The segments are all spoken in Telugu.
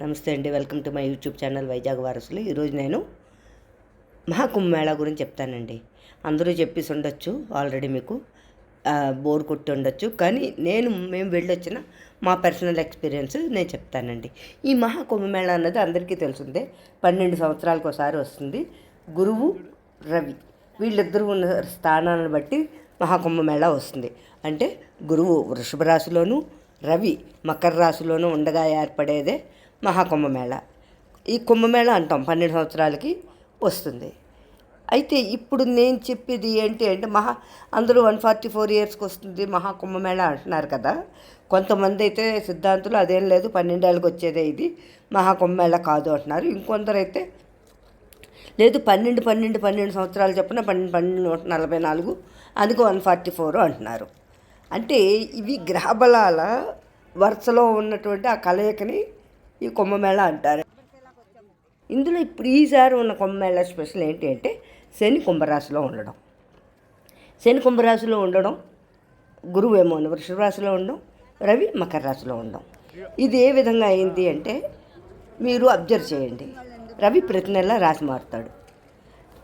నమస్తే అండి welcome to my YouTube channel Vizag వారసులు. ఈరోజు నేను మహాకుంభమేళా గురించి చెప్తానండి. అందరూ చెప్పేసి ఉండొచ్చు ఆల్రెడీ మీకు బోర్ కొట్టి ఉండొచ్చు కానీ నేను మేము వెళ్ళొచ్చిన మా పర్సనల్ ఎక్స్పీరియన్స్ నేను చెప్తానండి. ఈ మహాకుంభమేళా అన్నది అందరికీ తెలిసిందే. పన్నెండు సంవత్సరాలకు ఒకసారి వస్తుంది. గురువు రవి వీళ్ళిద్దరూ ఉన్న స్థానాలను బట్టి మహాకుంభమేళా వస్తుంది. అంటే గురువు వృషభ రాశిలోను రవి మకర రాశిలోనూ ఉండగా ఏర్పడేదే మహాకుంభమేళ. ఈ కుంభమేళ అంటాం పన్నెండు సంవత్సరాలకి వస్తుంది. అయితే ఇప్పుడు నేను చెప్పేది ఏంటి అంటే మహా అందరూ వన్ ఫార్టీ ఫోర్ ఇయర్స్కి వస్తుంది మహాకుంభమేళ అంటున్నారు కదా. కొంతమంది అయితే సిద్ధాంతులు అదేం లేదు పన్నెండేళ్ళకి వచ్చేదే ఇది మహాకుంభమేళ కాదు అంటున్నారు. ఇంకొందరు అయితే లేదు పన్నెండు పన్నెండు పన్నెండు సంవత్సరాలు చెప్పిన పన్నెండు పన్నెండు నూట నలభై నాలుగు అందుకు వన్ ఫార్టీ ఫోర్ అంటున్నారు. అంటే ఇవి గ్రహబలాల వరుసలో ఉన్నటువంటి ఆ కలయికని ఈ కుంభమేళ అంటారు. ఇందులో ఇప్పుడు ఈసారి ఉన్న కుంభమేళ స్పెషల్ ఏంటి అంటే శని కుంభరాశిలో ఉండడం. శని కుంభరాశిలో ఉండడం గురువు ఏమో వృషభ రాశిలో ఉండడం రవి మకర రాశిలో ఉండడం. ఇది ఏ విధంగా అయింది అంటే మీరు అబ్జర్వ్ చేయండి. రవి ప్రతి నెల రాశి మారుతాడు.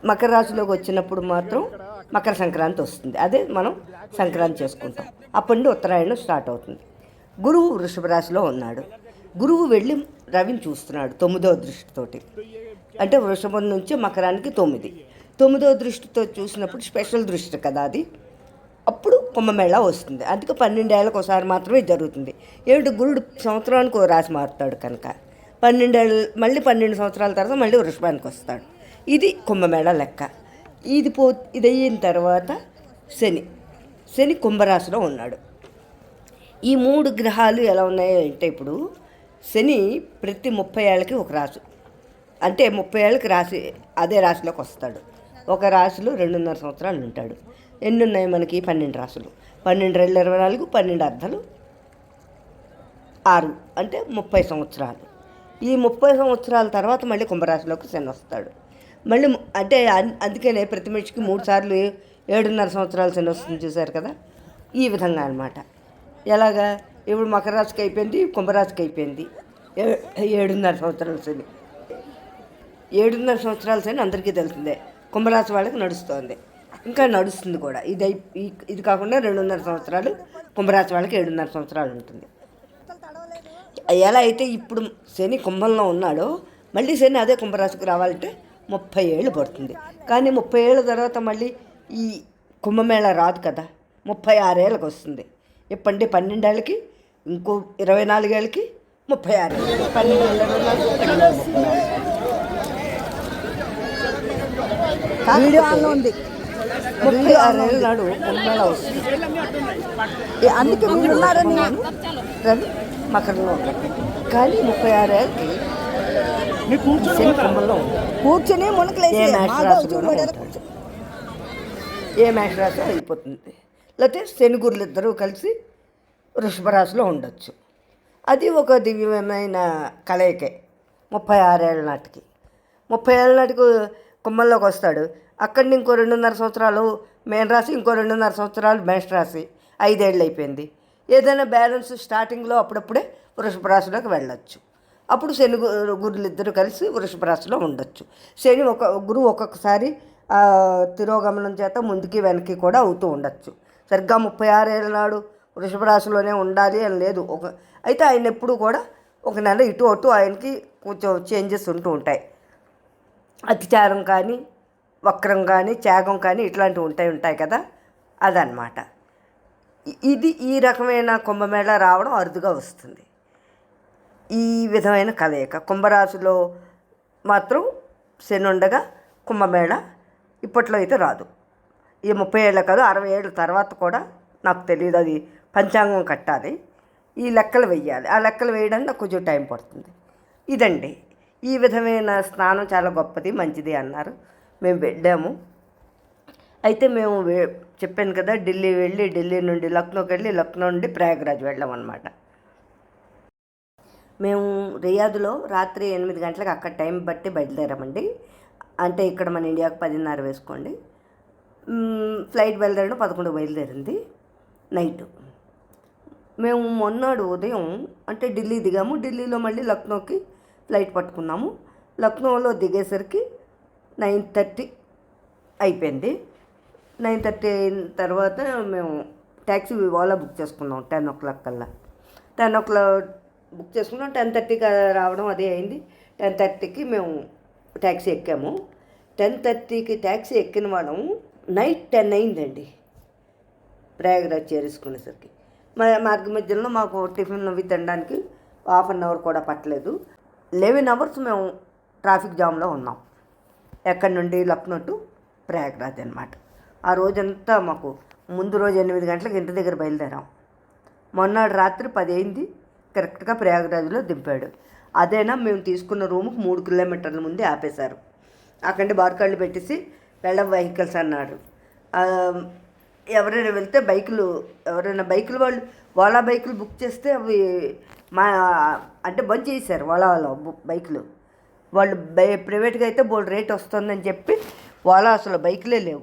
మకర రాశిలోకి వచ్చినప్పుడు మాత్రం మకర సంక్రాంతి వస్తుంది. అదే మనం సంక్రాంతి చేసుకుంటాం. అప్పటి నుండి ఉత్తరాయణం స్టార్ట్ అవుతుంది. గురువు వృషభ రాశిలో ఉన్నాడు. గురువు వెళ్ళి రవిని చూస్తున్నాడు తొమ్మిదో దృష్టితోటి. అంటే వృషభం నుంచి మకరానికి తొమ్మిది. తొమ్మిదో దృష్టితో చూసినప్పుడు స్పెషల్ దృష్టి కదా అది. అప్పుడు కుంభమేళ వస్తుంది. అందుకే పన్నెండేళ్ళకి ఒకసారి మాత్రమే జరుగుతుంది. ఏమిటి? గురుడు సంవత్సరానికి ఓ రాశి మారుతాడు కనుక. పన్నెండేళ్ళు మళ్ళీ పన్నెండు సంవత్సరాల తర్వాత మళ్ళీ వృషభానికి వస్తాడు. ఇది కుంభమేళ లెక్క. ఇది పో ఇది అయిన తర్వాత శని. శని కుంభరాశిలో ఉన్నాడు. ఈ మూడు గ్రహాలు ఎలా ఉన్నాయో అంటే ఇప్పుడు శని ప్రతి ముప్పై ఏళ్ళకి ఒక రాశి. అంటే ముప్పై ఏళ్ళకి రాశి అదే రాశిలోకి వస్తాడు. ఒక రాశిలో రెండున్నర సంవత్సరాలు ఉంటాడు. ఎన్ని ఉన్నాయి మనకి? పన్నెండు రాశులు. పన్నెండు రెండు ఇరవై నాలుగు పన్నెండు అర్ధలు. ఆరు అంటే ముప్పై సంవత్సరాలు. ఈ ముప్పై సంవత్సరాల తర్వాత మళ్ళీ కుంభరాశిలోకి శని వస్తాడు. మళ్ళీ అంటే అందుకనే ప్రతి మనిషికి మూడు సార్లు ఏడున్నర సంవత్సరాలు శని వస్తుంది చూశారు కదా? ఈ విధంగా అన్నమాట. ఎలాగా? ఇప్పుడు మకర రాశికి అయిపోయింది కుంభరాశికి అయిపోయింది. ఏ- ఏడున్నర సంవత్సరాల శని ఏడున్నర సంవత్సరాల శని అందరికీ తెలిసిందే కుంభరాశి వాళ్ళకి నడుస్తుంది. ఇంకా నడుస్తుంది కూడా. ఇది అయి- ఇది కాకుండా రెండున్నర సంవత్సరాలు కుంభరాశి వాళ్ళకి ఏడున్నర సంవత్సరాలు ఉంటుంది. ఎలా అయితే ఇప్పుడు శని కుంభంలో ఉన్నాడో మళ్ళీ శని అదే కుంభరాశికి రావాలంటే ముప్పై ఏళ్ళు పడుతుంది. కానీ ముప్పై ఏళ్ళ తర్వాత మళ్ళీ ఈ కుంభమేళ రాదు కదా. ముప్పై ఆరేళ్ళకి వస్తుంది. ఇప్పటి పన్నెండేళ్ళకి ఇంకో ఇరవై నాలుగేళ్ళకి ముప్పై ఆరు. పన్నెండు ఏళ్ళ ఇరవై నాలుగు, పన్నెండు ఏళ్ళ ముప్పై ఆరు. వీడియో ఆన్లో ఉంది. ముప్పై ఆరేళ్ళ నాడు కుంభమేళ వస్తుంది అందుకే మీరు ఉన్నారని రవి మకరంలో కానీ ముప్పై ఆరేళ్ళకి కుంభంలో ఉంది కూర్చొని మునకలేసి ఏ మ్యాచ్. ఉంటాడు. ఏ మ్యాచ్ రాశి అయిపోతుంది. లేకపోతే శని గురులు ఇద్దరూ కలిసి వృషభరాశిలో ఉండొచ్చు. అది ఒక దివ్యమైన కలయికే. ముప్పై ఆరేళ్ళ నాటికి. ముప్పై ఏళ్ళ నాటికి కుమ్మల్లోకి వస్తాడు. అక్కడి ఇంకో రెండున్నర సంవత్సరాలు మేన్ రాశి ఇంకో రెండున్నర సంవత్సరాలు మేష రాశి. ఐదేళ్ళు అయిపోయింది. ఏదైనా బ్యాలెన్స్ స్టార్టింగ్లో అప్పుడప్పుడే వృషభ రాశిలోకి వెళ్ళొచ్చు. అప్పుడు శని గురులు ఇద్దరు కలిసి వృషభ రాశిలో ఉండొచ్చు. శని ఒక గురువు ఒక్కొక్కసారి తిరోగమనం చేత ముందుకి వెనక్కి కూడా అవుతూ ఉండొచ్చు. సరిగ్గా ముప్పై ఆరేళ్ళ నాడు వృషభ రాశిలోనే ఉండాలి అని లేదు. ఒక అయితే ఆయన ఎప్పుడు కూడా ఒక నెల ఇటు అటు ఆయనకి కొంచెం చేంజెస్ ఉంటూ ఉంటాయి. అతిచారం కానీ వక్రం కానీ త్యాగం కానీ ఇట్లాంటివి ఉంటాయి ఉంటాయి కదా? అదనమాట ఇది ఈ రకమైన కుంభమేళ రావడం అరుదుగా వస్తుంది. ఈ విధమైన కలయిక. కుంభరాశిలో మాత్రం శని ఉండగా కుంభమేళ ఇప్పట్లో అయితే రాదు. ఈ ముప్పై ఏళ్ళ కాదు అరవై ఏళ్ళ తర్వాత కూడా నాకు తెలియదు అది పంచాంగం కట్టాలి. ఈ లెక్కలు వెయ్యాలి. ఆ లెక్కలు వేయడానికి నాకు కొంచెం టైం పడుతుంది. ఇదండి. ఈ విధమైన స్నానం చాలా గొప్పది మంచిది అన్నారు. మేము వెళ్ళాము. అయితే మేము చెప్పాను కదా ఢిల్లీ వెళ్ళి ఢిల్లీ నుండి లక్నోకి వెళ్ళి లక్నో నుండి ప్రయాగ్రాజ్ వెళ్ళాం అనమాట మేము రియాద్లో రాత్రి ఎనిమిది గంటలకు అక్కడ టైం బట్టి బయలుదేరామండి. అంటే ఇక్కడ మన ఇండియాకు పదిన్నర వేసుకోండి. ఫ్లైట్ బయలుదేరడం పదకొండు బయలుదేరింది. నైట్. మేము మొన్నాడు ఉదయం అంటే ఢిల్లీ దిగాము. ఢిల్లీలో మళ్ళీ లక్నోకి ఫ్లైట్ పట్టుకున్నాము. లక్నోలో దిగేసరికి నైన్ థర్టీ అయిపోయింది. నైన్ థర్టీ అయిన తర్వాత మేము ట్యాక్సీ ఓలా బుక్ చేసుకున్నాం టెన్ ఓ క్లాక్ కల్లా. టెన్ ఓ క్లాక్ బుక్ చేసుకున్నాం. టెన్ థర్టీకి రావడం అదే అయింది. టెన్ థర్టీకి మేము ట్యాక్సీ ఎక్కాము. టెన్ థర్టీకి ట్యాక్సీ ఎక్కిన వాళ్ళం నైట్ టెన్ అయిందండి. ప్రయాగరాజ్ చేరేసుకునేసరికి. మార్గ మధ్యలో మాకు టిఫిన్ అవి తినడానికి హాఫ్ అన్ అవర్ కూడా పట్టలేదు. లెవెన్ అవర్స్ మేము ట్రాఫిక్ జామ్లో ఉన్నాం. ఎక్కడి నుండి లక్నో టు ప్రయాగ్రాజ్ అనమాట ఆ రోజంతా మాకు ముందు రోజు ఎనిమిది గంటలకు ఇంటి దగ్గర బయలుదేరాం. మొన్నటి రాత్రి పది అయింది. కరెక్ట్గా ప్రయాగరాజ్లో దింపాడు. అదేనా మేము తీసుకున్న రూముకు మూడు కిలోమీటర్ల ముందే ఆపేశారు. అక్కడి బార్కాళ్ళు పెట్టేసి వెళ్ళ వెహికల్స్ అన్నాడు. ఎవరైనా వెళ్తే బైకులు ఎవరైనా బైకులు వాళ్ళు ఓలా బైకులు బుక్ చేస్తే అవి మా అంటే బంద్ చేశారు ఓలాలో బైకులు. వాళ్ళు బై ప్రైవేట్గా అయితే బోల్డ్ రేట్ వస్తుందని చెప్పి ఓలా అసలు బైకులే లేవు.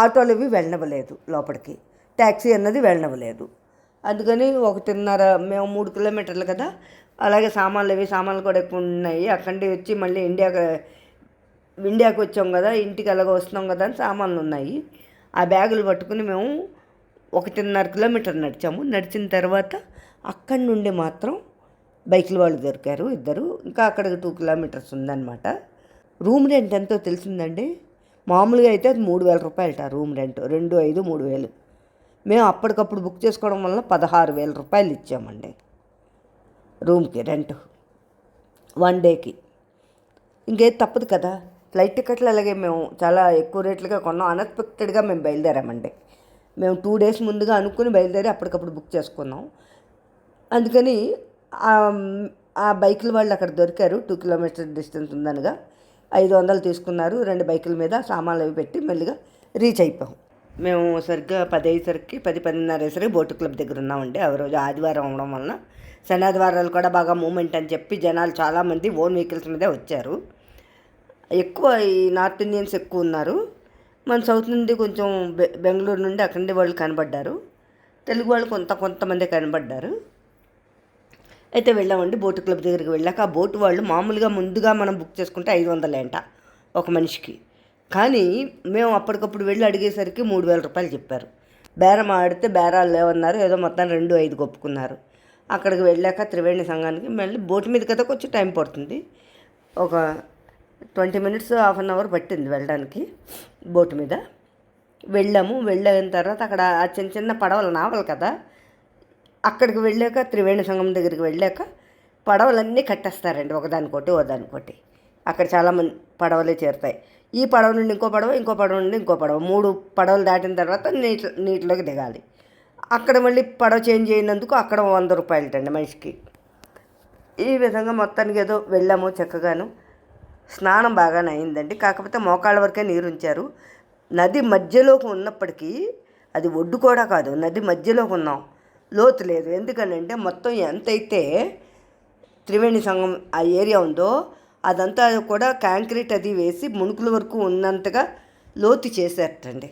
ఆటోలు ఇవి వెళ్ళనివ్వలేదు లోపలికి. ట్యాక్సీ అన్నది వెళ్ళనివ్వలేదు. అందుకని ఒకటిన్నర మేము మూడు కిలోమీటర్లు కదా అలాగే సామాన్లు ఇవి సామాన్లు కూడా ఎక్కువ ఉన్నాయి. అక్కడి వచ్చి మళ్ళీ ఇండియాకి ఇండియాకి వచ్చాం కదా ఇంటికి అలాగ వస్తున్నాం కదా అని సామాన్లు ఉన్నాయి. ఆ బ్యాగులు పట్టుకుని మేము ఒకటిన్నర కిలోమీటర్ నడిచాము. నడిచిన తర్వాత అక్కడి నుండి మాత్రం బైకుల వాళ్ళు దొరికారు ఇద్దరు. ఇంకా అక్కడికి టూ కిలోమీటర్స్ ఉందన్నమాట. రూమ్ రెంట్ ఎంతో తెలిసిందండి? మామూలుగా అయితే అది మూడు వేల రూపాయలట రూమ్ రెంట్. రెండు ఐదు మూడు వేలు. మేము అప్పటికప్పుడు బుక్ చేసుకోవడం వల్ల పదహారు వేల రూపాయలు ఇచ్చామండి రూమ్కి రెంట్. వన్ డేకి. ఇంకేది తప్పదు కదా? ఫ్లైట్ టికెట్లు అలాగే మేము చాలా ఎక్కువ రేట్లుగా కొన్నాం. అన్ఎక్స్పెక్టెడ్గా మేము బయలుదేరామండి. మేము టూ డేస్ ముందుగా అనుకుని బయలుదేరి అప్పటికప్పుడు బుక్ చేసుకున్నాం. అందుకని ఆ- బైకుల వాళ్ళు అక్కడ దొరికారు. టూ కిలోమీటర్ డిస్టెన్స్ ఉందనగా. ఐదు వందలు తీసుకున్నారు. రెండు బైకుల మీద సామాన్లు అవి పెట్టి మెల్లిగా రీచ్ అయిపోయాం. మేము సరిగ్గా పది అయ్యేసరికి పది పదిన్నర అయ్యేసరికి బోటు క్లబ్ దగ్గర ఉన్నామండి. ఆ రోజు ఆదివారం అవడం వలన. శనాదివారాలు కూడా బాగా మూమెంట్ అని చెప్పి జనాలు చాలామంది ఓన్ వెహికల్స్ మీదే వచ్చారు. ఎక్కువ ఈ నార్త్ ఇండియన్స్ ఎక్కువ ఉన్నారు. మన సౌత్ నుండి కొంచెం బె- బెంగళూరు నుండి అక్కడి నుండి వాళ్ళు కనబడ్డారు. తెలుగు వాళ్ళు కొంత కొంతమంది కనబడ్డారు. అయితే వెళ్ళామండి బోటు క్లబ్ దగ్గరికి వెళ్ళాక ఆ బోటు వాళ్ళు మామూలుగా ముందుగా మనం బుక్ చేసుకుంటే ఐదు వందలేంట ఒక మనిషికి. కానీ మేము అప్పటికప్పుడు వెళ్ళి అడిగేసరికి మూడు వేల రూపాయలు చెప్పారు. బేరం ఆడితే బేరాలు లేవన్నారు ఏదో మొత్తం రెండు ఐదు ఒప్పుకున్నారు. అక్కడికి వెళ్ళాక త్రివేణి సంఘానికి మళ్ళీ బోటు మీద కదా కొంచెం టైం పడుతుంది. ఒక twenty minutes half an hour పట్టింది వెళ్ళడానికి బోటు మీద. వెళ్ళాము. వెళ్ళిన తర్వాత అక్కడ ఆ చిన్న చిన్న పడవలు నావలు కదా అక్కడికి వెళ్ళాక త్రివేణి సంఘం దగ్గరికి వెళ్ళాక పడవలన్నీ కట్టేస్తారండి ఒకదానికోటి ఒకదానికోటి అక్కడ చాలామంది పడవలే చేరుతాయి. ఈ పడవ నుండి ఇంకో పడవ ఇంకో పడవ నుండి ఇంకో పడవ. మూడు పడవలు దాటిన తర్వాత నీటి నీటిలోకి దిగాలి. అక్కడ మళ్ళీ పడవ చేంజ్ అయినందుకు అక్కడ వంద రూపాయలటండి మనిషికి. ఈ విధంగా మొత్తానికి ఏదో వెళ్ళాము చక్కగాను. స్నానం బాగానే అయిందండి. కాకపోతే మోకాళ్ళ వరకే నీరు ఉంచారు. నది మధ్యలోకి ఉన్నప్పటికీ అది ఒడ్డు కూడా కాదు. నది మధ్యలోకి ఉన్నాం. లోతు లేదు. ఎందుకనంటే మొత్తం ఎంతైతే త్రివేణి సంఘం ఆ ఏరియా ఉందో అదంతా కూడా కాంక్రీట్ అది వేసి మునుకుల వరకు ఉన్నంతగా లోతు చేసేటండి.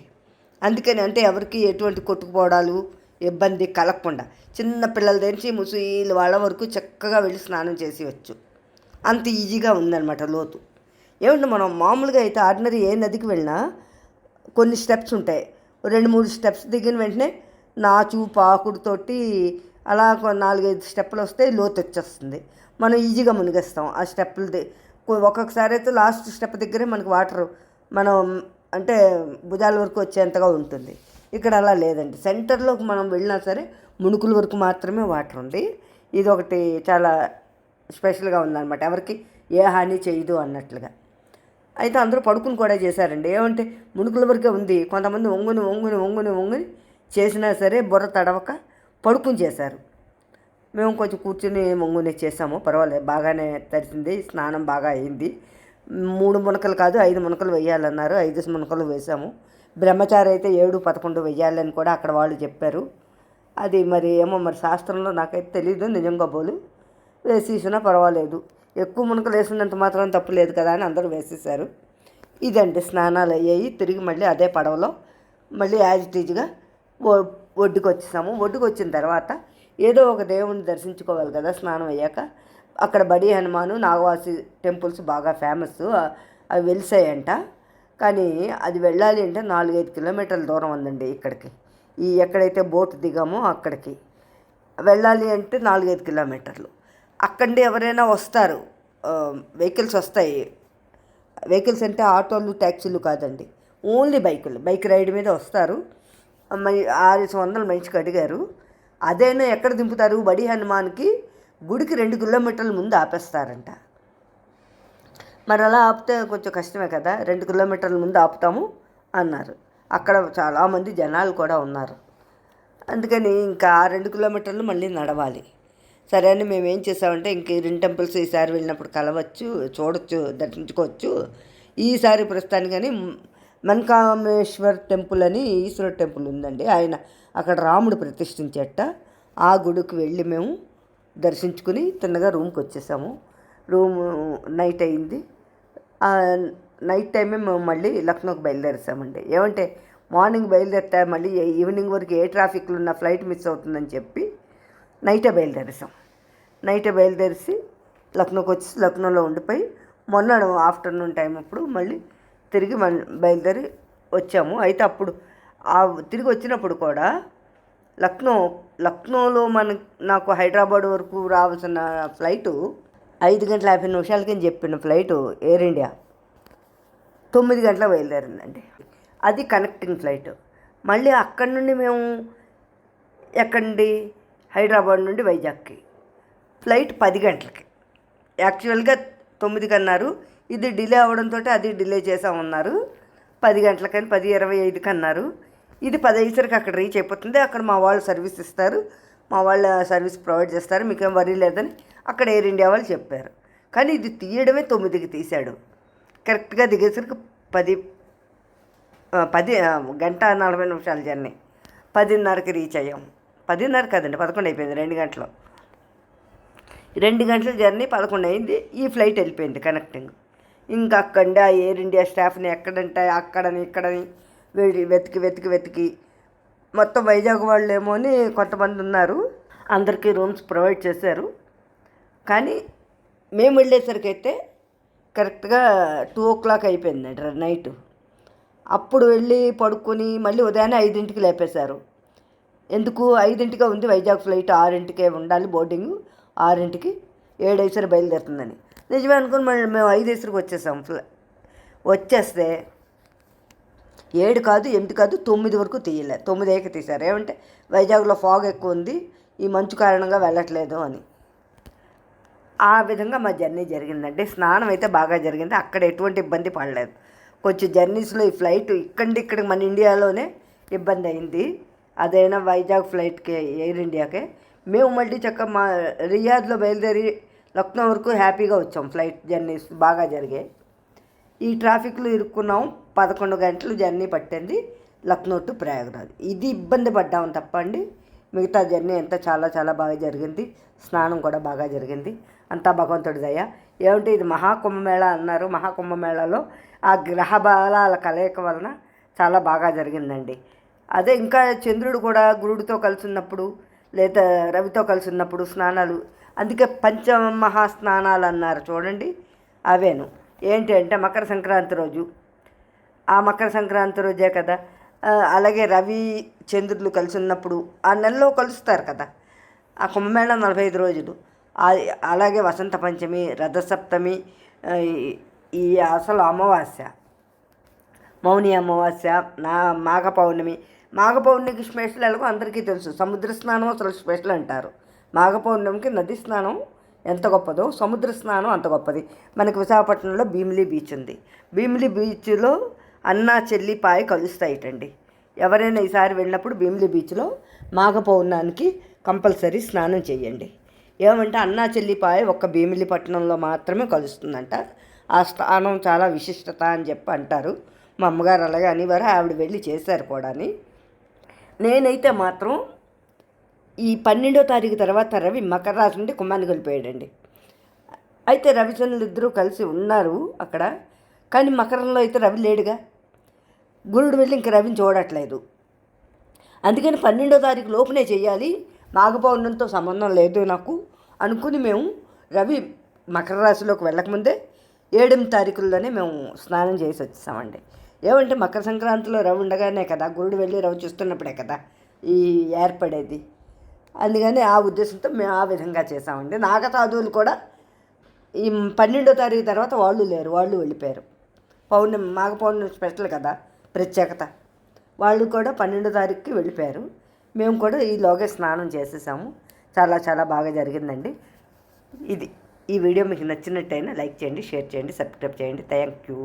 అందుకని అంటే ఎవరికి ఎటువంటి కొట్టుకుపోవడాలు ఇబ్బంది కలగకుండా చిన్న పిల్లల నుంచి ముసలి వాళ్ళ వరకు చక్కగా వెళ్ళి స్నానం చేసి వచ్చు. అంత ఈజీగా ఉందన్నమాట లోతు. ఏమంటే మనం మామూలుగా అయితే ఆర్డినరీ ఏ నదికి వెళ్ళినా కొన్ని స్టెప్స్ ఉంటాయి. రెండు మూడు స్టెప్స్ దిగిన వెంటనే నాచు పాకుడుతోటి అలా ఒక నాలుగైదు స్టెప్పులు వస్తే లోతు వచ్చేస్తుంది. మనం ఈజీగా మునిగేస్తాం ఆ స్టెప్పులు ఒక్కొక్కసారి అయితే లాస్ట్ స్టెప్ దగ్గరే మనకి వాటర్ మనం అంటే భుజాల వరకు వచ్చేంతగా ఉంటుంది. ఇక్కడ అలా లేదండి. సెంటర్లోకి మనం వెళ్ళినా సరే మునుకుల వరకు మాత్రమే వాటర్ ఉంది. ఇది ఒకటి చాలా స్పెషల్గా ఉందన్నమాట. ఎవరికి ఏ హాని చేయదు అన్నట్లుగా. అయితే అందరూ పడుకుని కూడా చేశారండి. ఏమంటే మునుకుల వరకే ఉంది. కొంతమంది ఒంగుని ఒంగుని ఒంగుని ఒంగుని చేసినా సరే బుర్ర తడవక పడుకుని చేశారు. మేము కొంచెం కూర్చుని మొంగుని చేసాము పర్వాలేదు బాగానే తడిసింది. స్నానం బాగా అయింది. మూడు మునకలు కాదు ఐదు మునకలు వేయాలన్నారు. ఐదు మునకలు వేసాము బ్రహ్మచారి అయితే ఏడు పదకొండు వేయాలని కూడా అక్కడ వాళ్ళు చెప్పారు. అది మరి ఏమో మరి శాస్త్రంలో నాకైతే తెలియదు నిజంగా బోలు. వేసేసినా పర్వాలేదు. ఎక్కువ మునకలు వేసినంత మాత్రం తప్పు లేదు కదా అని అందరూ వేసేసారు ఇదండి స్నానాలు అయ్యాయి. తిరిగి మళ్ళీ అదే పడవలో మళ్ళీ యాజ్ ఇట్ ఈజ్గా ఒడ్డుకు వచ్చేసాము ఒడ్డుకు వచ్చిన తర్వాత ఏదో ఒక దేవుణ్ణి దర్శించుకోవాలి కదా స్నానం అయ్యాక. అక్కడ బడి హనుమాను నాగవాసి టెంపుల్స్ బాగా ఫేమస్ అవి వెలిసాయంట. కానీ అది వెళ్ళాలి అంటే నాలుగైదు కిలోమీటర్ల దూరం ఉందండి ఇక్కడికి. ఈ ఎక్కడైతే బోట్ దిగామో అక్కడికి. వెళ్ళాలి అంటే నాలుగైదు కిలోమీటర్లు. అక్కడి ఎవరైనా వస్తారు వెహికల్స్ వస్తాయి. వెహికల్స్ అంటే ఆటోలు ట్యాక్సీలు కాదండి. ఓన్లీ బైకులు బైక్ రైడ్ మీద వస్తారు. ఆరు వందలు మనిషికి అడిగారు. అదైనా ఎక్కడ దింపుతారు? బడి హనుమాన్కి గుడికి రెండు కిలోమీటర్ల ముందు ఆపేస్తారంట. మరి అలా ఆపితే కొంచెం కష్టమే కదా రెండు కిలోమీటర్ల ముందు ఆపుతాము అన్నారు. అక్కడ చాలామంది జనాలు కూడా ఉన్నారు. అందుకని ఇంకా ఆ రెండు కిలోమీటర్లు మళ్ళీ నడవాలి. సరే అని మేము ఏం చేసామంటే ఇంక రెండు టెంపుల్స్ ఈసారి వెళ్ళినప్పుడు కలవచ్చు చూడొచ్చు దర్శించుకోవచ్చు. ఈసారి ప్రస్తుతానికి కానీ మన్కామేశ్వర్ టెంపుల్ అని ఈశ్వర టెంపుల్ ఉందండి. ఆయన అక్కడ రాముడు ప్రతిష్ఠించేట. ఆ గుడికి వెళ్ళి మేము దర్శించుకుని తిన్నగా రూమ్కి వచ్చేసాము. రూమ్ నైట్ అయింది. నైట్ టైమే మేము మళ్ళీ లక్నోకి బయలుదేరేసామండి. ఏమంటే మార్నింగ్ బయలుదేరితే మళ్ళీ ఈవినింగ్ వరకు ఏ ట్రాఫిక్లో ఉన్న ఫ్లైట్ మిస్ అవుతుందని చెప్పి నైటే బయలుదేరేసాం. నైటే బయలుదేరిసి లక్నోకి వచ్చి లక్నోలో ఉండిపోయి మొన్న ఆఫ్టర్నూన్ టైం అప్పుడు మళ్ళీ తిరిగి మన బయలుదేరి వచ్చాము. అయితే అప్పుడు ఆ తిరిగి వచ్చినప్పుడు కూడా లక్నో లక్నోలో మన నాకు హైదరాబాద్ వరకు రావాల్సిన ఫ్లైటు ఐదు గంటల యాభై నిమిషాలకి చెప్పిన ఫ్లైటు ఎయిర్ ఇండియా. తొమ్మిది గంటల బయలుదేరిందండి. అది కనెక్టింగ్ ఫ్లైట్. మళ్ళీ అక్కడి నుండి మేము ఎక్కడి హైదరాబాద్ నుండి వైజాగ్కి. ఫ్లైట్ పది గంటలకి. యాక్చువల్గా తొమ్మిదికి అన్నారు ఇది డిలే అవడంతో అది డిలే చేసామన్నారు పది గంటలకని పది ఇరవై ఐదుకి అన్నారు ఇది పది అయ్యేసరికి అక్కడ రీచ్ అయిపోతుంది. అక్కడ మా వాళ్ళు సర్వీస్ ఇస్తారు. మా వాళ్ళ సర్వీస్ ప్రొవైడ్ చేస్తారు. మీకేం వరీ లేదని అక్కడ ఎయిర్ ఇండియా వాళ్ళు చెప్పారు. కానీ ఇది తీయడమే తొమ్మిదికి తీశాడు. కరెక్ట్గా దిగేసరికి పది పది గంట నలభై నిమిషాల జర్నీ. పదిన్నరకి రీచ్ అయ్యాం. పదిన్నర కదండి పదకొండు అయిపోయింది రెండు గంటలు. రెండు గంటల జర్నీ పదకొండు అయింది. ఈ ఫ్లైట్ వెళ్ళిపోయింది కనెక్టింగ్. ఇంకా అక్కడి ఆ ఎయిర్ ఇండియా స్టాఫ్ని ఎక్కడంటే అక్కడని ఇక్కడని వెళ్ళి వెతికి వెతికి వెతికి. మొత్తం వైజాగ్ వాళ్ళు ఏమో అని కొంతమంది ఉన్నారు. అందరికీ రూమ్స్ ప్రొవైడ్ చేశారు. కానీ మేము వెళ్ళేసరికి అయితే కరెక్ట్గా టూ ఓ క్లాక్ అయిపోయింది నైట్. అప్పుడు వెళ్ళి పడుకొని మళ్ళీ ఉదయాన్నే ఐదింటికి లేపేశారు. ఎందుకు? ఐదింటిగా ఉంది వైజాగ్ ఫ్లైట్ ఆరింటికే ఉండాలి బోర్డింగ్. ఆరింటికి ఏడైసరి బయలుదేరుతుందని. నిజమే అనుకుని మళ్ళీ మేము ఐదేసరికి వచ్చేసాం. వచ్చేస్తే ఏడు కాదు ఎనిమిది కాదు తొమ్మిది వరకు తీయలే. తొమ్మిది ఏక తీశారు. ఏమంటే వైజాగ్లో ఫాగ్ ఎక్కువ ఉంది ఈ మంచు కారణంగా వెళ్ళట్లేదు అని. ఆ విధంగా మా జర్నీ జరిగిందండి. స్నానం అయితే బాగా జరిగింది. అక్కడ ఎటువంటి ఇబ్బంది పడలేదు. కొంచెం జర్నీస్లో ఈ ఫ్లైట్ ఇక్కడి ఇక్కడికి మన ఇండియాలోనే ఇబ్బంది అయింది. అదైనా వైజాగ్ ఫ్లైట్కి ఎయిర్ ఇండియాకే మేము మళ్ళీ చక్క మా రియాద్లో బయలుదేరి లక్నో వరకు హ్యాపీగా వచ్చాం. ఫ్లైట్ జర్నీస్ బాగా జరిగాయి. ఈ ట్రాఫిక్లో ఇరుక్కున్నాం. పదకొండు గంటలు జర్నీ పట్టింది లక్నో టు ప్రయాగరాజ్. ఇది ఇబ్బంది పడ్డాం తప్ప అండి మిగతా జర్నీ అంతా చాలా చాలా బాగా జరిగింది. స్నానం కూడా బాగా జరిగింది. అంతా భగవంతుడి దయ. ఏమంటే ఇది మహాకుంభమేళ అన్నారు. మహాకుంభమేళలో ఆ గ్రహ బలాల కలయిక వలన చాలా బాగా జరిగిందండి. అదే ఇంకా చంద్రుడు కూడా గురుడితో కలిసి ఉన్నప్పుడు లేదా రవితో కలిసి ఉన్నప్పుడు స్నానాలు. అందుకే పంచమహా స్నానాలు అన్నారు చూడండి. అవేను. ఏంటి అంటే మకర సంక్రాంతి రోజు. ఆ మకర సంక్రాంతి రోజే కదా. అలాగే రవి చంద్రులు కలిసి ఉన్నప్పుడు ఆ నెలలో కలుస్తారు కదా. ఆ కుంభమేళ నలభై ఐదు రోజులు. అలాగే వసంత పంచమి రథసప్తమి ఈ అసలు అమావాస్య. మౌని అమావాస్య నా మాఘ పౌర్ణమి. మాఘ పౌర్ణమికి స్పెషల్ ఎలాగో అందరికీ తెలుసు. సముద్ర స్నానం అసలు స్పెషల్ అంటారు. మాఘ పౌర్ణమికి నది స్నానం ఎంత గొప్పదో సముద్ర స్నానం అంత గొప్పది. మనకి విశాఖపట్నంలో భీమిలీ బీచ్ ఉంది. భీమిలీ బీచ్లో అన్న చెల్లి పాయ కలుస్తాయిటండి. ఎవరైనా ఈసారి వెళ్ళినప్పుడు భీమిలీ బీచ్లో మాఘ పౌర్ణానికి కంపల్సరీ స్నానం చేయండి. ఏమంటే అన్నా చెల్లిపాయ ఒక్క భీమిలి పట్టణంలో మాత్రమే కలుస్తుందంట. ఆ స్థానం చాలా విశిష్టత అని చెప్పి అంటారు. మా అమ్మగారు అలాగే అనేవారు ఆవిడ వెళ్ళి చేశారు కూడాని. నేనైతే మాత్రం ఈ పన్నెండో తారీఖు తర్వాత రవి మకర రాశి నుండి కుమ్మాన్ని వెళ్ళిపోయాడండి. అయితే రవిచంద్రులు ఇద్దరూ కలిసి ఉన్నారు అక్కడ. కానీ మకరంలో అయితే రవి లేడుగా. గురుడు వెళ్ళి ఇంక రవిని చూడట్లేదు. అందుకని పన్నెండో తారీఖు లోపునే చేయాలి. నాగపౌర్ణంతో సంబంధం లేదు నాకు. అనుకుని మేము రవి మకర రాశిలోకి వెళ్ళకముందే ఏడెనిమిది తారీఖుల్లోనే మేము స్నానం చేసి వచ్చేసామండి. ఏమంటే మకర సంక్రాంతిలో రవి ఉండగానే కదా గురుడు వెళ్ళి రవి చూస్తున్నప్పుడే కదా ఈ ఏర్పడేది. అందుకని ఆ ఉద్దేశంతో మేము ఆ విధంగా చేసామండి నాగసాధువులు కూడా ఈ పన్నెండో తారీఖు తర్వాత వాళ్ళు లేరు వాళ్ళు వెళ్ళిపోయారు. పౌర్ణమి మాఘ పౌర్ణమి స్పెషల్ కదా ప్రత్యేకత. వాళ్ళు కూడా పన్నెండో తారీఖుకి వెళ్ళిపోయారు. మేము కూడా ఈలోగా స్నానం చేసేసాము. చాలా చాలా బాగా జరిగిందండి. ఇది ఈ వీడియో మీకు నచ్చినట్టయినా లైక్ చేయండి షేర్ చేయండి సబ్స్క్రైబ్ చేయండి. Thank you.